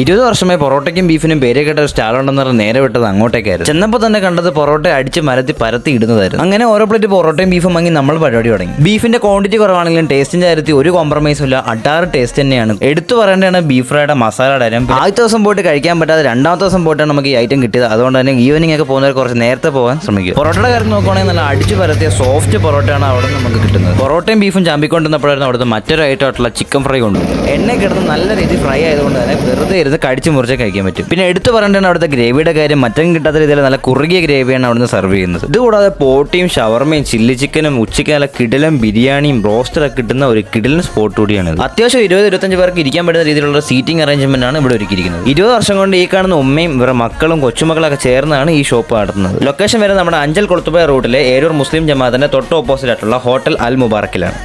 ഇരുപത് വർഷമായി പൊറോട്ടയ്ക്കും ബീഫിനും പേര് കേട്ട ഒരു സ്റ്റാൾ ഉണ്ടെന്ന് നേരെ വിട്ടത് അങ്ങോട്ടേക്കായിരുന്നു. ചെന്നപ്പോൾ തന്നെ കണ്ടത് പൊറോട്ട അടിച്ച് മരത്തി പരത്തി ഇടുന്നതായിരുന്നു. അങ്ങനെ ഓരോ പ്ലേറ്റ് പൊറോട്ടയും ബീഫും വാങ്ങി നമ്മൾ പരിപാടി തുടങ്ങി. ബീഫിന്റെ ക്വാണ്ടിറ്റി കുറവാണെങ്കിലും ടേസ്റ്റിന്റെ കാര്യത്തിൽ ഒരു കോംപ്രമൈസും ഇല്ല. അട്ടാറ് ടേസ്റ്റ് തന്നെയാണ്. എടുത്തു പറയേണ്ടതാണ് ബീഫ് ഫ്രൈയുടെ മസാല പിന്നെ ആദ്യത്തെ ദിവസം പോയിട്ട് കഴിക്കാൻ പറ്റാതെ രണ്ടാമത്തെ ദിവസം പോയിട്ടാണ് നമുക്ക് ഈ ഐറ്റം കിട്ടിയത്. അതുകൊണ്ട് തന്നെ ഈവനിങ് ഒക്കെ പോകുന്നവർ കുറച്ച് നേരത്തെ പോകാൻ ശ്രമിക്കും. പൊറോട്ടയുടെ കാര്യം നോക്കുകയാണെങ്കിൽ നല്ല അടിച്ചു പരത്തിയ സോഫ്റ്റ് പൊറോട്ടയാണ് അവിടെ നമുക്ക് കിട്ടുന്നത്. പൊറോട്ടയും ബീഫും ചാമ്പിക്കൊണ്ടിരുന്നപ്പോഴായിരുന്നു അവിടുത്തെ മറ്റൊരു ഐറ്റം ആയിട്ടുള്ള ചിക്കൻ ഫ്രൈ കൊണ്ട് എണ്ണ കിടന്ന് നല്ല രീതിയിൽ ഫ്രൈ ആയതുകൊണ്ട് തന്നെ വെറുതെ ഇരുന്ന് കടിച്ച് മുറിച്ച് കഴിക്കാൻ പറ്റും. പിന്നെ എടുത്തു പറഞ്ഞിട്ടാണ് അവിടുത്തെ ഗ്രേവിയുടെ കാര്യം മറ്റും കിട്ടാത്ത രീതിയിൽ നല്ല കുറുകിയ ഗ്രേവിയാണ് അവിടുന്ന് സെർവ് ചെയ്യുന്നത്. ഇതുകൂടാതെ പോട്ടിയും ഷവർമയും ചില്ലി ചിക്കനും ഉച്ചയ്ക്ക് നല്ല കിടിലം ബിരിയാണിയും റോസ്റ്ററൊക്കെ കിട്ടുന്ന ഒരു കിടിലൻ സ്പോട്ട് കൂടിയാണ് അത്യാവശ്യം ഇരുപത് ഇരുപത്തഞ്ച് പേർക്ക് ഇരിക്കാൻ പറ്റുന്ന രീതിയിലുള്ള സീറ്റിംഗ് അറേഞ്ച്മെന്റ് ആണ് ഇവിടെ ഒരുക്കിയിരിക്കുന്നത്. ഇരുപത് വർഷം കൊണ്ട് ഈ കാണുന്ന ഉമ്മയും ഇവരുടെ മക്കളും കൊച്ചുമക്കളൊക്കെ ചേർന്നാണ് ഈ ഷോപ്പ് നടത്തുന്നത്. ലൊക്കേഷൻ വരെ നമ്മുടെ അഞ്ചൽ കൊളുത്തുപോയ റൂട്ടിലെ ഏരൂർ മുസ്ലിം ജമാഅത്തിന്റെ തൊട്ട് ഓപ്പോസിറ്റ് ആയിട്ടുള്ള ഹോട്ടൽ അൽ മുബാറക്കിലാണ്.